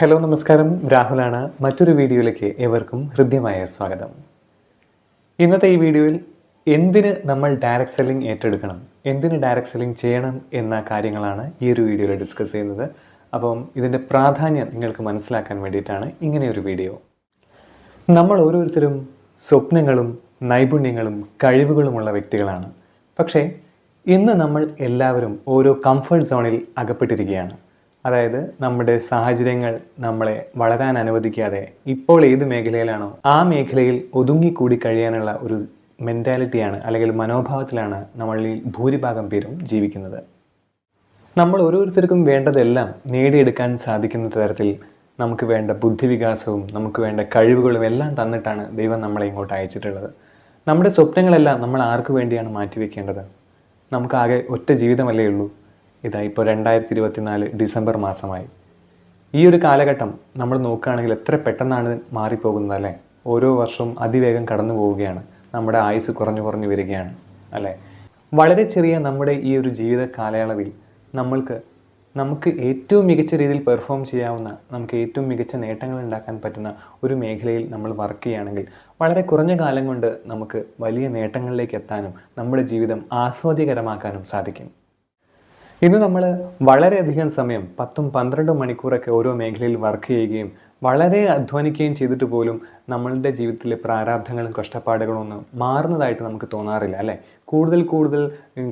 Hello നമസ്കാരം. രാഹുലാണ് മറ്റൊരു വീഡിയോയിലേക്ക് ഏവർക്കും ഹൃദ്യമായ സ്വാഗതം. ഇന്നത്തെ ഈ വീഡിയോയിൽ എന്തിന് നമ്മൾ ഡയറക്റ്റ് സെല്ലിംഗ് ഏറ്റെടുക്കണം എന്തിന് ഡയറക്റ്റ് സെല്ലിംഗ് ചെയ്യണം എന്ന കാര്യങ്ങളാണ് ഈ ഒരു വീഡിയോയിൽ ഡിസ്കസ് ചെയ്യുന്നത്. അപ്പം ഇതിന്റെ പ്രാധാന്യം നിങ്ങൾക്ക് മനസ്സിലാക്കാൻ വേണ്ടിയിട്ടാണ് ഇങ്ങനെയൊരു വീഡിയോ. നമ്മൾ ഓരോരുത്തരും സ്വപ്നങ്ങളും നൈപുണ്യങ്ങളും കഴിവുകളുമുള്ള വ്യക്തികളാണ്. പക്ഷേ ഇന്ന് നമ്മൾ എല്ലാവരും ഓരോ കംഫർട്ട് സോണിൽ അകപ്പെട്ടിരിക്കുകയാണ്. അതായത് നമ്മുടെ സാഹചര്യങ്ങൾ നമ്മളെ വളരാൻ അനുവദിക്കാതെ ഇപ്പോൾ ഏത് മേഖലയിലാണോ ആ മേഖലയിൽ ഒതുങ്ങിക്കൂടി കഴിയാനുള്ള ഒരു മെന്റാലിറ്റിയാണ് അല്ലെങ്കിൽ മനോഭാവത്തിലാണ് നമ്മളിൽ ഭൂരിഭാഗം പേരും ജീവിക്കുന്നത്. നമ്മൾ ഓരോരുത്തർക്കും വേണ്ടതെല്ലാം നേടിയെടുക്കാൻ സാധിക്കുന്ന തരത്തിൽ നമുക്ക് വേണ്ട ബുദ്ധിവികാസവും നമുക്ക് വേണ്ട കഴിവുകളും എല്ലാം തന്നിട്ടാണ് ദൈവം നമ്മളെ ഇങ്ങോട്ട് അയച്ചിട്ടുള്ളത്. നമ്മുടെ സ്വപ്നങ്ങളെല്ലാം നമ്മൾ ആർക്ക് വേണ്ടിയാണ് മാറ്റിവെക്കേണ്ടത്? നമുക്കാകെ ഒറ്റ ജീവിതമല്ലേ ഉള്ളൂ. ഇതാ ഇപ്പോൾ രണ്ടായിരത്തി ഇരുപത്തിനാല് ഡിസംബർ മാസമായി. ഈ ഒരു കാലഘട്ടം നമ്മൾ നോക്കുകയാണെങ്കിൽ എത്ര പെട്ടെന്നാണ് മാറിപ്പോകുന്നത് അല്ലേ? ഓരോ വർഷവും അതിവേഗം കടന്നു പോവുകയാണ്. നമ്മുടെ ആയുസ് കുറഞ്ഞു കുറഞ്ഞു വരികയാണ് അല്ലേ? വളരെ ചെറിയ നമ്മുടെ ഈ ഒരു ജീവിത കാലയളവിൽ നമ്മൾക്ക് നമുക്ക് ഏറ്റവും മികച്ച രീതിയിൽ പെർഫോം ചെയ്യാവുന്ന നമുക്ക് ഏറ്റവും മികച്ച നേട്ടങ്ങൾ ഉണ്ടാക്കാൻ പറ്റുന്ന ഒരു മേഖലയിൽ നമ്മൾ വർക്ക് ചെയ്യുകയാണെങ്കിൽ വളരെ കുറഞ്ഞ കാലം കൊണ്ട് നമുക്ക് വലിയ നേട്ടങ്ങളിലേക്ക് എത്താനും നമ്മുടെ ജീവിതം ആസ്വാദ്യകരമാക്കാനും സാധിക്കും. ഇന്ന് നമ്മൾ വളരെയധികം സമയം പത്തും പന്ത്രണ്ടും മണിക്കൂറൊക്കെ ഓരോ മേഖലയിൽ വർക്ക് ചെയ്യുകയും വളരെ അധ്വാനിക്കുകയും ചെയ്തിട്ട് പോലും നമ്മളുടെ ജീവിതത്തിലെ പ്രാരാബ്ധങ്ങളും കഷ്ടപ്പാടുകളും ഒന്നും മാറുന്നതായിട്ട് നമുക്ക് തോന്നാറില്ല അല്ലേ? കൂടുതൽ കൂടുതൽ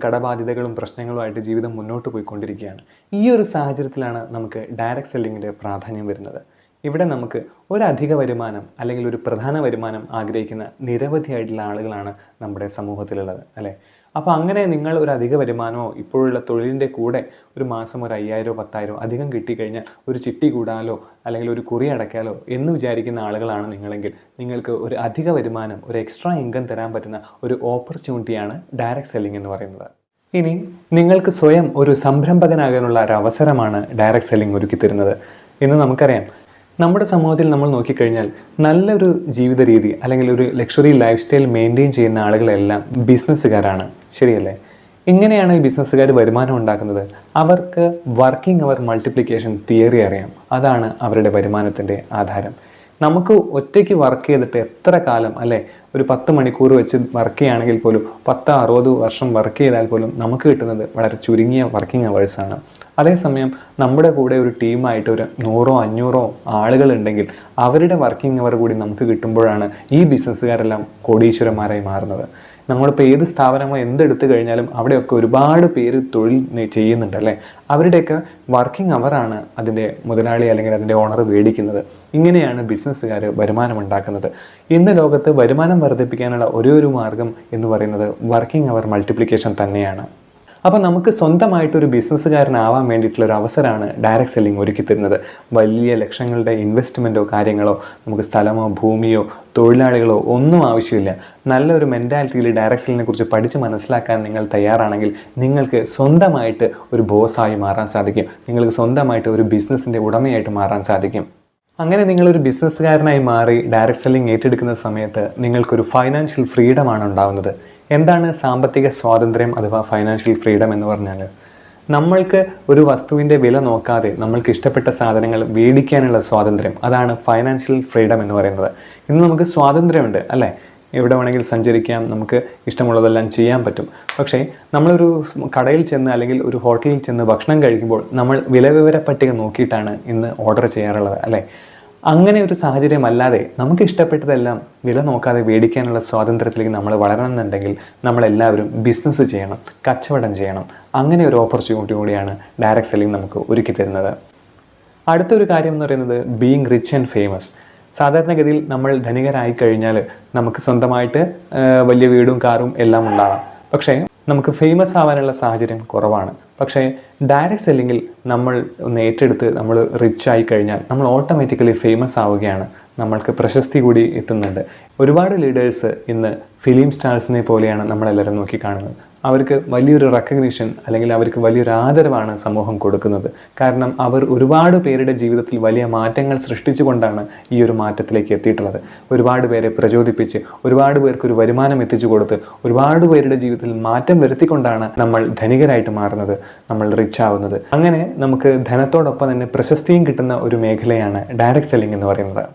കടബാധ്യതകളും പ്രശ്നങ്ങളുമായിട്ട് ജീവിതം മുന്നോട്ട് പോയിക്കൊണ്ടിരിക്കുകയാണ്. ഈ ഒരു സാഹചര്യത്തിലാണ് നമുക്ക് ഡയറക്റ്റ് സെല്ലിങ്ങിന്റെ പ്രാധാന്യം വരുന്നത്. ഇവിടെ നമുക്ക് ഒരു അധിക വരുമാനം അല്ലെങ്കിൽ ഒരു പ്രധാന വരുമാനം ആഗ്രഹിക്കുന്ന നിരവധിയായിട്ടുള്ള ആളുകളാണ് നമ്മുടെ സമൂഹത്തിലുള്ളത് അല്ലേ? അപ്പോൾ അങ്ങനെ നിങ്ങൾ ഒരു അധിക വരുമാനമോ ഇപ്പോഴുള്ള തൊഴിലിന്റെ കൂടെ ഒരു മാസം ഒരു അയ്യായിരോ പത്തായിരോ അധികം കിട്ടിക്കഴിഞ്ഞാൽ ഒരു ചിട്ടി കൂടാലോ അല്ലെങ്കിൽ ഒരു കുറി അടയ്ക്കാലോ എന്ന് വിചാരിക്കുന്ന ആളുകളാണ് നിങ്ങളെങ്കിൽ നിങ്ങൾക്ക് ഒരു അധിക വരുമാനം ഒരു എക്സ്ട്രാ ഇൻകം തരാൻ പറ്റുന്ന ഒരു ഓപ്പർച്യൂണിറ്റിയാണ് ഡയറക്റ്റ് സെല്ലിംഗ് എന്ന് പറയുന്നത്. ഇനി നിങ്ങൾക്ക് സ്വയം ഒരു സംരംഭകനാകാനുള്ള ഒരു അവസരമാണ് ഡയറക്റ്റ് സെല്ലിംഗ് ഒരുക്കി തരുന്നത്. ഇന്ന് നമുക്കറിയാം നമ്മുടെ സമൂഹത്തിൽ നമ്മൾ നോക്കിക്കഴിഞ്ഞാൽ നല്ലൊരു ജീവിത രീതി അല്ലെങ്കിൽ ഒരു ലക്ഷറി ലൈഫ് സ്റ്റൈൽ മെയിന്റെയിൻ ചെയ്യുന്ന ആളുകളെല്ലാം ബിസിനസ്സുകാരാണ് ശരിയല്ലേ? ഇങ്ങനെയാണ് ഈ ബിസിനസ്സുകാർ വരുമാനം ഉണ്ടാക്കുന്നത്. അവർക്ക് വർക്കിംഗ് അവർ മൾട്ടിപ്ലിക്കേഷൻ തിയറി അറിയാം. അതാണ് അവരുടെ വരുമാനത്തിന്റെ ആധാരം. നമുക്ക് ഒറ്റയ്ക്ക് വർക്ക് ചെയ്തിട്ട് എത്ര കാലം അല്ലേ ഒരു പത്ത് മണിക്കൂർ വെച്ച് വർക്ക് ചെയ്യുകയാണെങ്കിൽ പോലും പത്ത് അറുപത് വർഷം വർക്ക് ചെയ്താൽ പോലും നമുക്ക് കിട്ടുന്നത് വളരെ ചുരുങ്ങിയ വർക്കിംഗ് അവേഴ്സാണ് അതേസമയം നമ്മുടെ കൂടെ ഒരു ടീമായിട്ട് ഒരു നൂറോ അഞ്ഞൂറോ ആളുകളുണ്ടെങ്കിൽ അവരുടെ വർക്കിംഗ് അവർ കൂടി നമുക്ക് കിട്ടുമ്പോഴാണ് ഈ ബിസിനസ്സുകാരെല്ലാം കോടീശ്വരന്മാരായി മാറുന്നത്. നമ്മളിപ്പോൾ ഏത് സ്ഥാപനമോ എന്തെടുത്തു കഴിഞ്ഞാലും അവിടെയൊക്കെ ഒരുപാട് പേര് തൊഴിൽ ചെയ്യുന്നുണ്ട് അല്ലേ? അവരുടെയൊക്കെ വർക്കിംഗ് അവറാണ് അതിന്റെ മുതലാളി അല്ലെങ്കിൽ അതിന്റെ ഓണർ മേടിക്കുന്നത് ഇങ്ങനെയാണ് ബിസിനസ്സുകാർ വരുമാനം ഉണ്ടാക്കുന്നത്. ഇന്ന് ലോകത്ത് വരുമാനം വർദ്ധിപ്പിക്കാനുള്ള ഒരേ ഒരു മാർഗം എന്ന് പറയുന്നത് വർക്കിംഗ് അവർ മൾട്ടിപ്ലിക്കേഷൻ തന്നെയാണ്. അപ്പോൾ നമുക്ക് സ്വന്തമായിട്ട് ഒരു ബിസിനസ്സുകാരനാവാൻ വേണ്ടിയിട്ടുള്ള ഒരു അവസരമാണ് ഡയറക്റ്റ് സെല്ലിംഗ് ഒരുക്കി തരുന്നത്. വലിയ ലക്ഷങ്ങളുടെ ഇൻവെസ്റ്റ്മെന്റോ കാര്യങ്ങളോ നമുക്ക് സ്ഥലമോ ഭൂമിയോ തൊഴിലാളികളോ ഒന്നും ആവശ്യമില്ല. നല്ലൊരു മെന്റാലിറ്റിയിൽ ഡയറക്റ്റ് സെല്ലിനെ കുറിച്ച് പഠിച്ച് മനസ്സിലാക്കാൻ നിങ്ങൾ തയ്യാറാണെങ്കിൽ നിങ്ങൾക്ക് സ്വന്തമായിട്ട് ഒരു ബോസായി മാറാൻ സാധിക്കും. നിങ്ങൾക്ക് സ്വന്തമായിട്ട് ഒരു ബിസിനസ്സിന്റെ ഉടമയായിട്ട് മാറാൻ സാധിക്കും. അങ്ങനെ നിങ്ങളൊരു ബിസിനസ്സുകാരനായി മാറി ഡയറക്റ്റ് സെല്ലിംഗ് ഏറ്റെടുക്കുന്ന സമയത്ത് നിങ്ങൾക്കൊരു ഫൈനാൻഷ്യൽ ഫ്രീഡമാണ് ഉണ്ടാവുന്നത്. എന്താണ് സാമ്പത്തിക സ്വാതന്ത്ര്യം അഥവാ ഫൈനാൻഷ്യൽ ഫ്രീഡം എന്ന് പറഞ്ഞാൽ നമ്മൾക്ക് ഒരു വസ്തുവിന്റെ വില നോക്കാതെ നമ്മൾക്ക് ഇഷ്ടപ്പെട്ട സാധനങ്ങൾ മേടിക്കാനുള്ള സ്വാതന്ത്ര്യം അതാണ് ഫൈനാൻഷ്യൽ ഫ്രീഡം എന്ന് പറയുന്നത്. ഇന്ന് നമുക്ക് സ്വാതന്ത്ര്യമുണ്ട് അല്ലേ? എവിടെ വേണമെങ്കിൽ സഞ്ചരിക്കാം നമുക്ക് ഇഷ്ടമുള്ളതെല്ലാം ചെയ്യാൻ പറ്റും. പക്ഷേ നമ്മളൊരു കടയിൽ ചെന്ന് അല്ലെങ്കിൽ ഒരു ഹോട്ടലിൽ ചെന്ന് ഭക്ഷണം കഴിക്കുമ്പോൾ നമ്മൾ വിലവിവര പട്ടിക നോക്കിയിട്ടാണ് ഇന്ന് ഓർഡർ ചെയ്യാറുള്ളത് അല്ലേ? അങ്ങനെ ഒരു സാഹചര്യമല്ലാതെ നമുക്ക് ഇഷ്ടപ്പെട്ടതെല്ലാം വില നോക്കാതെ മേടിക്കാനുള്ള സ്വാതന്ത്ര്യത്തിലേക്ക് നമ്മൾ വളരണമെന്നുണ്ടെങ്കിൽ നമ്മളെല്ലാവരും ബിസിനസ് ചെയ്യണം കച്ചവടം ചെയ്യണം. അങ്ങനെ ഒരു ഓപ്പർച്യൂണിറ്റി കൂടിയാണ് ഡയറക്റ്റ് സെല്ലിംഗ് നമുക്ക് ഒരുക്കി തരുന്നത്. അടുത്തൊരു കാര്യം എന്ന് പറയുന്നത് ബീങ് റിച്ച് ആൻഡ് ഫേമസ് സാധാരണഗതിയിൽ നമ്മൾ ധനികരായി കഴിഞ്ഞാൽ നമുക്ക് സ്വന്തമായിട്ട് വലിയ വീടും കാറും എല്ലാം ഉണ്ടാവാം. പക്ഷേ നമുക്ക് ഫേമസ് ആവാനുള്ള സാഹചര്യം കുറവാണ്. പക്ഷേ ഡയറക്റ്റ് സെല്ലിങ്ങിൽ നമ്മൾ ഒന്ന് ഏറ്റെടുത്ത് നമ്മൾ റിച്ച് ആയി കഴിഞ്ഞാൽ നമ്മൾ ഓട്ടോമാറ്റിക്കലി ഫേമസ് ആവുകയാണ്. നമ്മൾക്ക് പ്രശസ്തി കൂടി എത്തുന്നുണ്ട്. ഒരുപാട് ലീഡേഴ്സ് ഇന്ന് ഫിലിം സ്റ്റാർസിനെ പോലെയാണ് നമ്മളെല്ലാവരും നോക്കി കാണുന്നത് അവർക്ക് വലിയൊരു റെക്കഗ്നീഷൻ അല്ലെങ്കിൽ അവർക്ക് വലിയൊരു ആദരവാണ് സമൂഹം കൊടുക്കുന്നത്. കാരണം അവർ ഒരുപാട് പേരുടെ ജീവിതത്തിൽ വലിയ മാറ്റങ്ങൾ സൃഷ്ടിച്ചുകൊണ്ടാണ് ഈ ഒരു മാറ്റത്തിലേക്ക് എത്തിയിട്ടുള്ളത്. ഒരുപാട് പേരെ പ്രചോദിപ്പിച്ച് ഒരുപാട് പേർക്ക് ഒരു വരുമാനം എത്തിച്ചു കൊടുത്ത് ഒരുപാട് പേരുടെ ജീവിതത്തിൽ മാറ്റം വരുത്തിക്കൊണ്ടാണ് നമ്മൾ ധനികരായിട്ട് മാറുന്നത് നമ്മൾ റിച്ച് ആവുന്നത്. അങ്ങനെ നമുക്ക് ധനത്തോടൊപ്പം തന്നെ പ്രശസ്തിയും കിട്ടുന്ന ഒരു മേഖലയാണ് ഡയറക്റ്റ് സെല്ലിംഗ് എന്ന് പറയുന്നത്.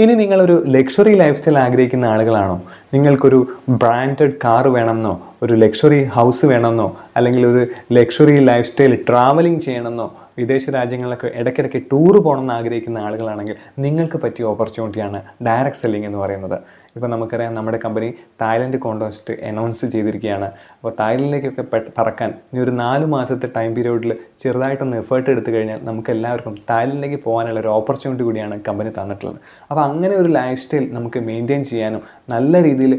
ഇനി നിങ്ങളൊരു ലക്ഷറി ലൈഫ് സ്റ്റൈൽ ആഗ്രഹിക്കുന്ന ആളുകളാണോ? നിങ്ങൾക്കൊരു ബ്രാൻഡഡ് കാർ വേണമെന്നോ ഒരു ലക്ഷറി ഹൗസ് വേണമെന്നോ അല്ലെങ്കിൽ ഒരു ലക്ഷറി ലൈഫ് സ്റ്റൈൽ ട്രാവലിംഗ് ചെയ്യണമെന്നോ വിദേശ രാജ്യങ്ങളിലൊക്കെ ഇടയ്ക്കിടയ്ക്ക് ടൂർ പോകണമെന്ന് ആഗ്രഹിക്കുന്ന ആളുകളാണെങ്കിൽ നിങ്ങൾക്ക് പറ്റിയ ഓപ്പർച്യൂണിറ്റിയാണ് ഡയറക്റ്റ് സെല്ലിംഗ് എന്ന് പറയുന്നത്. ഇപ്പോൾ നമുക്കറിയാം നമ്മുടെ കമ്പനി തായ്ലൻഡ് കോൺട്രാസ്റ്റ് അനൗൺസ് ചെയ്തിരിക്കുകയാണ്. അപ്പോൾ തായ്ലൻഡിലേക്കൊക്കെ പറക്കാൻ ഇനി ഒരു നാല് മാസത്തെ ടൈം പീരീഡിൽ ചെറുതായിട്ടൊന്ന് എഫേർട്ട് എടുത്തു കഴിഞ്ഞാൽ നമുക്ക് എല്ലാവർക്കും തായ്ലൻഡിലേക്ക് പോകാനുള്ള ഒരു ഓപ്പർച്യൂണിറ്റി കൂടിയാണ് കമ്പനി തന്നിട്ടുള്ളത്. അപ്പോൾ അങ്ങനെ ഒരു ലൈഫ് സ്റ്റൈൽ നമുക്ക് മെയിന്റെയിൻ ചെയ്യാനും നല്ല രീതിയിൽ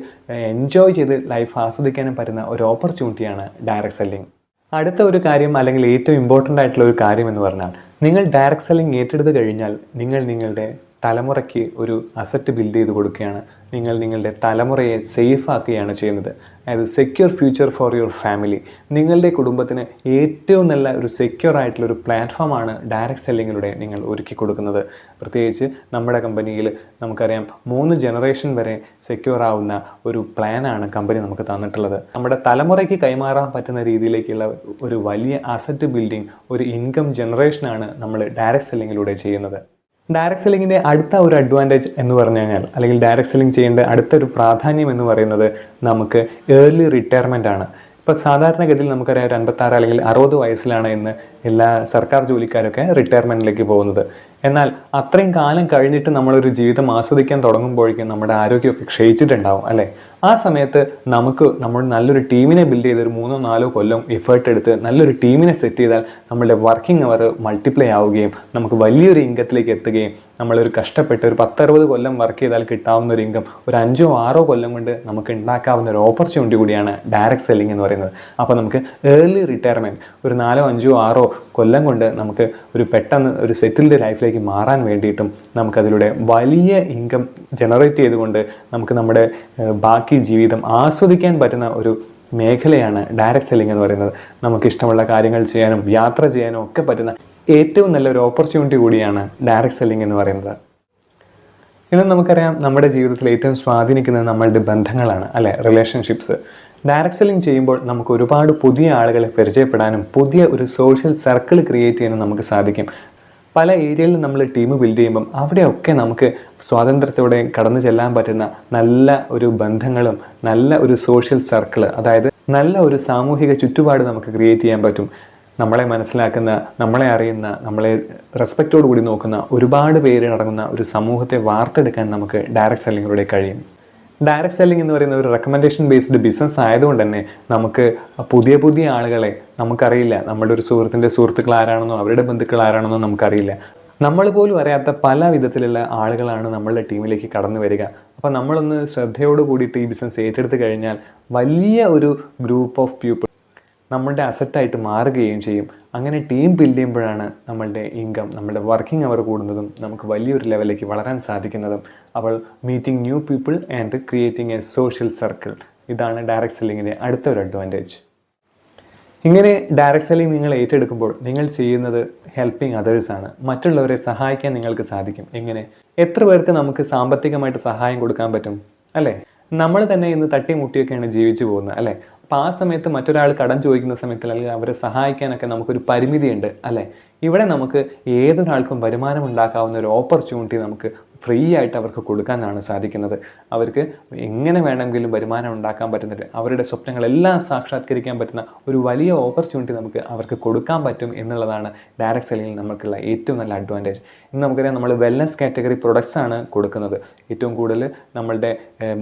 എൻജോയ് ചെയ്ത് ലൈഫ് ആസ്വദിക്കാനും പറ്റുന്ന ഒരു ഓപ്പർച്യൂണിറ്റിയാണ് ഡയറക്റ്റ് സെല്ലിംഗ് അടുത്ത ഒരു കാര്യം അല്ലെങ്കിൽ ഏറ്റവും ഇമ്പോർട്ടന്റ് ആയിട്ടുള്ള ഒരു കാര്യം എന്ന് പറഞ്ഞാൽ നിങ്ങൾ ഡയറക്റ്റ് സെല്ലിംഗ് ഏറ്റെടുത്ത് കഴിഞ്ഞാൽ നിങ്ങൾ നിങ്ങളുടെ തലമുറയ്ക്ക് ഒരു അസറ്റ് ബിൽഡ് ചെയ്ത് കൊടുക്കുകയാണ്. നിങ്ങൾ നിങ്ങളുടെ തലമുറയെ സേഫ് ആക്കുകയാണ് ചെയ്യുന്നത്. അതായത് secure future for your family നിങ്ങളുടെ കുടുംബത്തിന് ഏറ്റവും നല്ല ഒരു സെക്യൂർ ആയിട്ടുള്ള ഒരു പ്ലാറ്റ്ഫോമാണ് ഡയറക്റ്റ് സെല്ലിങ്ങിലൂടെ നിങ്ങൾ ഒരുക്കി കൊടുക്കുന്നത്. പ്രത്യേകിച്ച് നമ്മുടെ കമ്പനിയിൽ നമുക്കറിയാം മൂന്ന് ജനറേഷൻ വരെ സെക്യൂർ ആവുന്ന ഒരു പ്ലാനാണ് കമ്പനി നമുക്ക് തന്നിട്ടുള്ളത്. നമ്മുടെ തലമുറയ്ക്ക് കൈമാറാൻ പറ്റുന്ന രീതിയിലേക്കുള്ള ഒരു വലിയ അസറ്റ് ബിൽഡിംഗ് ഒരു ഇൻകം ജനറേഷനാണ് നമ്മൾ ഡയറക്റ്റ് സെല്ലിങ്ങിലൂടെ ചെയ്യുന്നത്. ഡയറക്റ്റ് സെല്ലിങ്ങിന്റെ അടുത്ത ഒരു അഡ്വാന്റേജ് എന്ന് പറഞ്ഞു കഴിഞ്ഞാൽ അല്ലെങ്കിൽ ഡയറക്റ്റ് സെല്ലിംഗ് ചെയ്യേണ്ട അടുത്തൊരു പ്രാധാന്യം എന്ന് പറയുന്നത് നമുക്ക് ഏർലി റിട്ടയർമെന്റ് ആണ്. ഇപ്പോൾ സാധാരണഗതിയിൽ നമുക്കറിയാം ഒരു അൻപത്താറ് അല്ലെങ്കിൽ അറുപത് വയസ്സിലാണ് ഇന്ന് എല്ലാ സർക്കാർ ജോലിക്കാരൊക്കെ റിട്ടയർമെന്റിലേക്ക് പോകുന്നത്. എന്നാൽ അത്രയും കാലം കഴിഞ്ഞിട്ട് നമ്മളൊരു ജീവിതം ആസ്വദിക്കാൻ തുടങ്ങുമ്പോഴേക്കും നമ്മുടെ ആരോഗ്യമൊക്കെ ക്ഷയിച്ചിട്ടുണ്ടാവും അല്ലേ? ആ സമയത്ത് നമുക്ക് നമ്മൾ നല്ലൊരു ടീമിനെ ബിൽഡ് ചെയ്ത് ഒരു മൂന്നോ നാലോ കൊല്ലം എഫേർട്ട് എടുത്ത് നല്ലൊരു ടീമിനെ സെറ്റ് ചെയ്താൽ നമ്മളുടെ വർക്കിംഗ് അവർ മൾട്ടിപ്ലൈ ആവുകയും നമുക്ക് വലിയൊരു ഇൻകത്തിലേക്ക് എത്തുകയും നമ്മളൊരു കഷ്ടപ്പെട്ട് ഒരു പത്തറുപത് കൊല്ലം വർക്ക് ചെയ്താൽ കിട്ടാവുന്ന ഒരു ഇൻകം ഒരു അഞ്ചോ ആറോ കൊല്ലം കൊണ്ട് നമുക്ക് ഉണ്ടാക്കാവുന്ന ഒരു ഓപ്പർച്യൂണിറ്റി കൂടിയാണ് ഡയറക്റ്റ് സെല്ലിംഗ് എന്ന് പറയുന്നത്. അപ്പോൾ നമുക്ക് ഏർലി റിട്ടയർമെന്റ് ഒരു നാലോ അഞ്ചോ ആറോ കൊല്ലം കൊണ്ട് നമുക്ക് ഒരു പെട്ടെന്ന് ഒരു സെറ്റിൽഡ് ലൈഫിലേക്ക് മാറാൻ വേണ്ടിയിട്ടും നമുക്കതിലൂടെ വലിയ ഇൻകം ജനറേറ്റ് ചെയ്തുകൊണ്ട് നമുക്ക് നമ്മുടെ ബാക്കി ജീവിതം ആസ്വദിക്കാൻ പറ്റുന്ന ഒരു മേഖലയാണ് ഡയറക്റ്റ് സെല്ലിംഗ് എന്ന് പറയുന്നത്. നമുക്ക് ഇഷ്ടമുള്ള കാര്യങ്ങൾ ചെയ്യാനും യാത്ര ചെയ്യാനും ഒക്കെ പറ്റുന്ന ഏറ്റവും നല്ലൊരു ഓപ്പർച്യൂണിറ്റി കൂടിയാണ് ഡയറക്റ്റ് സെല്ലിംഗ് എന്ന് പറയുന്നത്. ഇന്ന് നമുക്കറിയാം നമ്മുടെ ജീവിതത്തിൽ ഏറ്റവും സ്വാധീനിക്കുന്നത് നമ്മളുടെ ബന്ധങ്ങളാണ് അല്ലെ? റിലേഷൻഷിപ്സ് ഡയറക്റ്റ് സെല്ലിംഗ് ചെയ്യുമ്പോൾ നമുക്ക് ഒരുപാട് പുതിയ ആളുകളെ പരിചയപ്പെടാനും പുതിയ ഒരു സോഷ്യൽ സർക്കിൾ ക്രിയേറ്റ് ചെയ്യാനും നമുക്ക് സാധിക്കും. പല ഏരിയയിൽ നമ്മൾ ടീം ബിൽഡ് ചെയ്യുമ്പം അവിടെയൊക്കെ നമുക്ക് സ്വാതന്ത്ര്യത്തോടെ കടന്നു ചെല്ലാൻ പറ്റുന്ന നല്ല ഒരു ബന്ധങ്ങളും നല്ല ഒരു സോഷ്യൽ സർക്കിൾ അതായത് നല്ല ഒരു സാമൂഹിക ചുറ്റുപാട് നമുക്ക് ക്രിയേറ്റ് ചെയ്യാൻ പറ്റും. നമ്മളെ മനസ്സിലാക്കുന്ന നമ്മളെ അറിയുന്ന നമ്മളെ റെസ്പെക്റ്റോട് കൂടി നോക്കുന്ന ഒരുപാട് പേര് അടങ്ങുന്ന ഒരു സമൂഹത്തെ വാർത്തെടുക്കാൻ നമുക്ക് ഡയറക്റ്റ് സെല്ലിങ്ങിലൂടെ കഴിയും. ഡയറക്റ്റ് സെല്ലിംഗ് എന്ന് പറയുന്ന ഒരു റെക്കമെൻഡേഷൻ ബേസ്ഡ് ബിസിനസ് ആയതുകൊണ്ട് തന്നെ നമുക്ക് പുതിയ പുതിയ ആളുകളെ നമുക്കറിയില്ല. നമ്മുടെ ഒരു സുഹൃത്തിന്റെ സുഹൃത്തുക്കൾ ആരാണെന്നോ അവരുടെ ബന്ധുക്കൾ ആരാണെന്നോ നമുക്കറിയില്ല. നമ്മൾ പോലും അറിയാത്ത പല വിധത്തിലുള്ള ആളുകളാണ് നമ്മളുടെ ടീമിലേക്ക് കടന്നു വരിക. അപ്പോൾ നമ്മളൊന്ന് ശ്രദ്ധയോട് കൂടിയിട്ട് ഈ ബിസിനസ് ഏറ്റെടുത്ത് കഴിഞ്ഞാൽ വലിയ ഒരു ഗ്രൂപ്പ് ഓഫ് പീപ്പിൾ നമ്മളുടെ അസറ്റായിട്ട് മാറുകയും ചെയ്യും. അങ്ങനെ ടീം ബിൽഡ് ചെയ്യുമ്പോഴാണ് നമ്മളുടെ ഇൻകം നമ്മളുടെ വർക്കിംഗ് അവർ കൂടുന്നതും നമുക്ക് വലിയൊരു ലെവലിലേക്ക് വളരാൻ സാധിക്കുന്നതും. അവൾ meeting new people and creating a social circle ഇതാണ് ഡയറക്റ്റ് സെല്ലിങ്ങിന്റെ അടുത്ത ഒരു അഡ്വാന്റേജ് ഇങ്ങനെ ഡയറക്റ്റ് സെല്ലിംഗ് നിങ്ങൾ ഏറ്റെടുക്കുമ്പോൾ നിങ്ങൾ ചെയ്യുന്നത് ഹെൽപ്പിംഗ് അതേഴ്സ് ആണ്. മറ്റുള്ളവരെ സഹായിക്കാൻ നിങ്ങൾക്ക് സാധിക്കും. എങ്ങനെ? എത്ര പേർക്ക് നമുക്ക് സാമ്പത്തികമായിട്ട് സഹായം കൊടുക്കാൻ പറ്റും? അല്ലേ? നമ്മൾ തന്നെ ഇന്ന് തട്ടിമുട്ടിയൊക്കെയാണ് ജീവിച്ചു പോകുന്നത് അല്ലേ? അപ്പോൾ ആ സമയത്ത് മറ്റൊരാൾ കടം ചോദിക്കുന്ന സമയത്ത് അല്ലെങ്കിൽ അവരെ സഹായിക്കാനൊക്കെ നമുക്കൊരു പരിമിതിയുണ്ട് അല്ലേ? ഇവിടെ നമുക്ക് ഏതൊരാൾക്കും വരുമാനം ഉണ്ടാക്കാവുന്ന ഒരു ഓപ്പർച്യൂണിറ്റി നമുക്ക് ഫ്രീ ആയിട്ട് അവർക്ക് കൊടുക്കാനാണ് സാധിക്കുന്നത്. അവർക്ക് എങ്ങനെ വേണമെങ്കിലും വരുമാനം ഉണ്ടാക്കാൻ പറ്റുന്നില്ല അവരുടെ സ്വപ്നങ്ങളെല്ലാം സാക്ഷാത്കരിക്കാൻ പറ്റുന്ന ഒരു വലിയ ഓപ്പർച്യൂണിറ്റി നമുക്ക് അവർക്ക് കൊടുക്കാൻ പറ്റും എന്നുള്ളതാണ് ഡയറക്ട് സെല്ലിങ്ങിൽ നമുക്കുള്ള ഏറ്റവും നല്ല അഡ്വാന്റേജ് ഇന്ന് നമുക്കറിയാം നമ്മൾ വെൽനസ് കാറ്റഗറി പ്രൊഡക്ട്സ് ആണ് കൊടുക്കുന്നത്. ഏറ്റവും കൂടുതൽ നമ്മളുടെ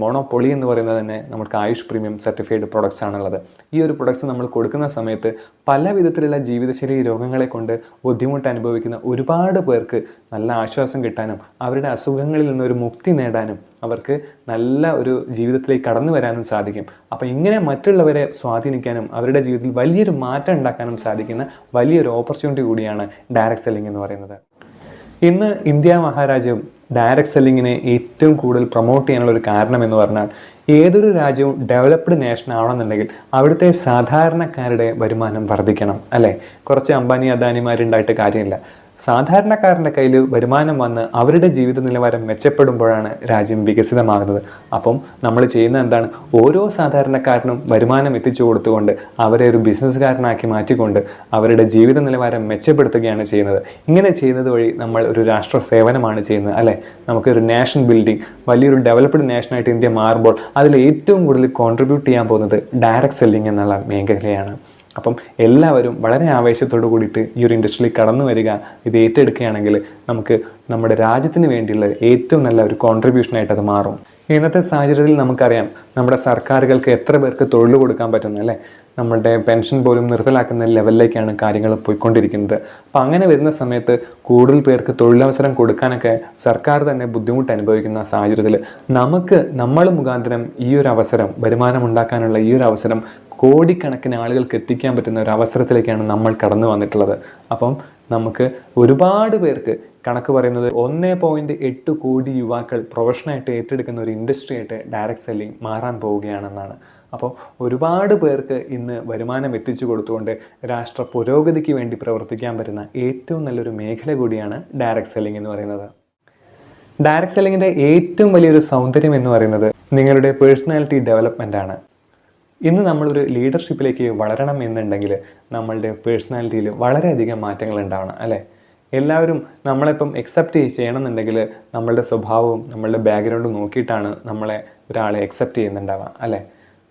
മോണോപൊളി എന്ന് പറയുന്നത് തന്നെ നമുക്ക് ആയുഷ് പ്രീമിയം സർട്ടിഫൈഡ് പ്രൊഡക്ട്സ് ആണുള്ളത്. ഈ ഒരു പ്രൊഡക്ട്സ് നമ്മൾ കൊടുക്കുന്ന സമയത്ത് പല വിധത്തിലുള്ള ജീവിതശൈലി രോഗങ്ങളെ കൊണ്ട് ബുദ്ധിമുട്ട് അനുഭവിക്കുന്ന ഒരുപാട് പേർക്ക് നല്ല ആശ്വാസം കിട്ടാനും അവരുടെ അസുഖങ്ങളിൽ നിന്നൊരു മുക്തി നേടാനും അവർക്ക് നല്ല ഒരു ജീവിതത്തിലേക്ക് കടന്നു വരാനും സാധിക്കും. അപ്പോൾ ഇങ്ങനെ മറ്റുള്ളവരെ സ്വാധീനിക്കാനും അവരുടെ ജീവിതത്തിൽ വലിയൊരു മാറ്റം ഉണ്ടാക്കാനും സാധിക്കുന്ന വലിയൊരു ഓപ്പർച്യൂണിറ്റി കൂടിയാണ് ഡയറക്റ്റ് സെല്ലിംഗ് എന്ന് പറയുന്നത്. ഇന്ന് ഇന്ത്യ മഹാരാജ്യം ഡയറക്റ്റ് സെല്ലിങ്ങിനെ ഏറ്റവും കൂടുതൽ പ്രൊമോട്ട് ചെയ്യാനുള്ള ഒരു കാരണം എന്ന് പറഞ്ഞാൽ ഏതൊരു രാജ്യവും ഡെവലപ്ഡ് നേഷൻ ആവണമെന്നുണ്ടെങ്കിൽ അവിടുത്തെ സാധാരണക്കാരുടെ വരുമാനം വർദ്ധിക്കണം അല്ലേ? കുറച്ച് അംബാനി അദാനിമാരുണ്ടായിട്ട് കാര്യമില്ല. സാധാരണക്കാരന്റെ കയ്യിൽ വരുമാനം വന്ന് അവരുടെ ജീവിത നിലവാരം മെച്ചപ്പെടുമ്പോഴാണ് രാജ്യം വികസിതമാകുന്നത്. അപ്പം നമ്മൾ ചെയ്യുന്ന എന്താണ്? ഓരോ സാധാരണക്കാരനും വരുമാനം എത്തിച്ചു കൊടുത്തുകൊണ്ട് അവരെ ഒരു ബിസിനസ്സുകാരനാക്കി മാറ്റിക്കൊണ്ട് അവരുടെ ജീവിത നിലവാരം മെച്ചപ്പെടുത്തുകയാണ് ചെയ്യുന്നത്. ഇങ്ങനെ ചെയ്യുന്നത് വഴി നമ്മൾ ഒരു രാഷ്ട്ര സേവനമാണ് ചെയ്യുന്നത് അല്ലേ? നമുക്കൊരു നാഷൻ ബിൽഡിംഗ് വലിയൊരു ഡെവലപ്ഡ് നാഷനായിട്ട് ഇന്ത്യ മാറുമ്പോൾ അതിൽ ഏറ്റവും കൂടുതൽ കോൺട്രിബ്യൂട്ട് ചെയ്യാൻ പോകുന്നത് ഡയറക്റ്റ് സെല്ലിംഗ് എന്നുള്ള മേഖലയാണ്. അപ്പം എല്ലാവരും വളരെ ആവേശത്തോടു കൂടിയിട്ട് ഈ ഒരു ഇൻഡസ്ട്രിയിൽ കടന്നു വരിക ഇത് ഏറ്റെടുക്കുകയാണെങ്കിൽ നമുക്ക് നമ്മുടെ രാജ്യത്തിന് വേണ്ടിയുള്ള ഏറ്റവും നല്ല ഒരു കോൺട്രിബ്യൂഷനായിട്ട് അത് മാറും. ഇന്നത്തെ സാഹചര്യത്തിൽ നമുക്കറിയാം നമ്മുടെ സർക്കാരുകൾക്ക് എത്ര പേർക്ക് തൊഴിൽ കൊടുക്കാൻ പറ്റുന്നു അല്ലേ? നമ്മളുടെ പെൻഷൻ പോലും നിർത്തലാക്കുന്ന ലെവലിലേക്കാണ് കാര്യങ്ങൾ പോയിക്കൊണ്ടിരിക്കുന്നത്. അപ്പം അങ്ങനെ വരുന്ന സമയത്ത് കൂടുതൽ പേർക്ക് തൊഴിലവസരം കൊടുക്കാനൊക്കെ സർക്കാർ തന്നെ ബുദ്ധിമുട്ട് അനുഭവിക്കുന്ന സാഹചര്യത്തിൽ നമുക്ക് നമ്മൾ മുഖാന്തരം ഈ ഒരു അവസരം വരുമാനം ഉണ്ടാക്കാനുള്ള ഈ ഒരു അവസരം കോടിക്കണക്കിന് ആളുകൾക്ക് എത്തിക്കാൻ പറ്റുന്ന ഒരു അവസരത്തിലേക്കാണ് നമ്മൾ കടന്നു വന്നിട്ടുള്ളത്. അപ്പം നമുക്ക് ഒരുപാട് പേർക്ക് കണക്ക് പറയുന്നത് ഒന്നേ പോയിന്റ് എട്ട് കോടി യുവാക്കൾ പ്രൊഫഷനായിട്ട് ഏറ്റെടുക്കുന്ന ഒരു ഇൻഡസ്ട്രി ആയിട്ട് ഡയറക്റ്റ് സെല്ലിംഗ് മാറാൻ പോവുകയാണെന്നാണ്. അപ്പോൾ ഒരുപാട് പേർക്ക് ഇന്ന് വരുമാനം എത്തിച്ചു കൊടുത്തുകൊണ്ട് രാഷ്ട്ര പുരോഗതിക്ക് വേണ്ടി പ്രവർത്തിക്കാൻ പറ്റുന്ന ഏറ്റവും നല്ലൊരു മേഖല കൂടിയാണ് ഡയറക്റ്റ് സെല്ലിംഗ് എന്ന് പറയുന്നത്. ഡയറക്റ്റ് സെല്ലിങ്ങിന്റെ ഏറ്റവും വലിയൊരു സൗന്ദര്യം എന്ന് പറയുന്നത് നിങ്ങളുടെ പേഴ്സണാലിറ്റി ഡെവലപ്മെന്റ് ആണ് ഇന്ന് നമ്മളൊരു ലീഡർഷിപ്പിലേക്ക് വളരണം എന്നുണ്ടെങ്കിൽ നമ്മളുടെ പേഴ്സണാലിറ്റിയിൽ വളരെയധികം മാറ്റങ്ങൾ ഉണ്ടാവണം അല്ലേ? എല്ലാവരും നമ്മളിപ്പം എക്സെപ്റ്റ് ചെയ്യണമെന്നുണ്ടെങ്കിൽ നമ്മളുടെ സ്വഭാവവും നമ്മളുടെ ബാക്ക്ഗ്രൗണ്ടും നോക്കിയിട്ടാണ് നമ്മളെ ഒരാളെ എക്സെപ്റ്റ് ചെയ്യുന്നുണ്ടാവുക അല്ലേ?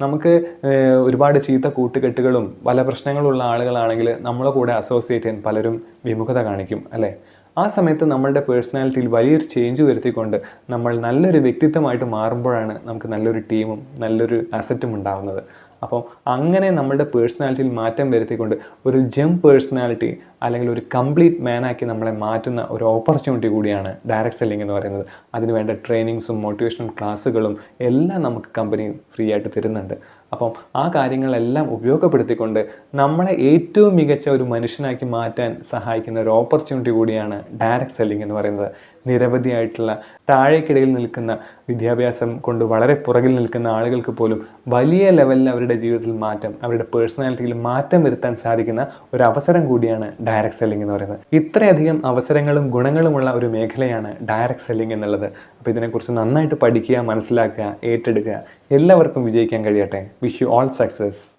നമുക്ക് ഒരുപാട് ചീത്ത കൂട്ടുകെട്ടുകളും പല പ്രശ്നങ്ങളുള്ള ആളുകളാണെങ്കിൽ നമ്മളെ കൂടെ അസോസിയേറ്റ് ചെയ്യാൻ പലരും വിമുഖത കാണിക്കും അല്ലേ? ആ സമയത്ത് നമ്മളുടെ പേഴ്സണാലിറ്റിയിൽ വലിയൊരു ചേഞ്ച് വരുത്തിക്കൊണ്ട് നമ്മൾ നല്ലൊരു വ്യക്തിത്വമായിട്ട് മാറുമ്പോഴാണ് നമുക്ക് നല്ലൊരു ടീമും നല്ലൊരു അസറ്റും ഉണ്ടാകുന്നത് അപ്പം അങ്ങനെ നമ്മളുടെ പേഴ്സണാലിറ്റിയിൽ മാറ്റം വരുത്തിക്കൊണ്ട് ഒരു ജം പേഴ്സണാലിറ്റി അല്ലെങ്കിൽ ഒരു കംപ്ലീറ്റ് മാനാക്കി നമ്മളെ മാറ്റുന്ന ഒരു ഓപ്പർച്യൂണിറ്റി കൂടിയാണ് ഡയറക്റ്റ് സെല്ലിംഗ് എന്ന് പറയുന്നത്. അതിനുവേണ്ട ട്രെയിനിങ്സും മോട്ടിവേഷണൽ ക്ലാസ്സുകളും എല്ലാം നമുക്ക് കമ്പനി ഫ്രീ ആയിട്ട് തരുന്നുണ്ട്. അപ്പം ആ കാര്യങ്ങളെല്ലാം ഉപയോഗപ്പെടുത്തിക്കൊണ്ട് നമ്മളെ ഏറ്റവും മികച്ച ഒരു മനുഷ്യനാക്കി മാറ്റാൻ സഹായിക്കുന്ന ഒരു ഓപ്പർച്യൂണിറ്റി കൂടിയാണ് ഡയറക്റ്റ് സെല്ലിംഗ് എന്ന് പറയുന്നത്. നിരവധിയായിട്ടുള്ള താഴേക്കിടയിൽ നിൽക്കുന്ന വിദ്യാഭ്യാസം കൊണ്ട് വളരെ പുറകിൽ നിൽക്കുന്ന ആളുകൾക്ക് പോലും വലിയ ലെവലിൽ അവരുടെ ജീവിതത്തിൽ മാറ്റം അവരുടെ പേഴ്സണാലിറ്റിയിൽ മാറ്റം വരുത്താൻ സാധിക്കുന്ന ഒരു അവസരം കൂടിയാണ് ഡയറക്റ്റ് സെല്ലിംഗ് എന്ന് പറയുന്നത്. ഇത്രയധികം അവസരങ്ങളും ഗുണങ്ങളുമുള്ള ഒരു മേഖലയാണ് ഡയറക്റ്റ് സെല്ലിംഗ് എന്നുള്ളത്. അപ്പോൾ ഇതിനെക്കുറിച്ച് നന്നായിട്ട് പഠിക്കുക മനസ്സിലാക്കുക ഏറ്റെടുക്കുക. എല്ലാവർക്കും വിജയിക്കാൻ കഴിയട്ടെ. Wish you all success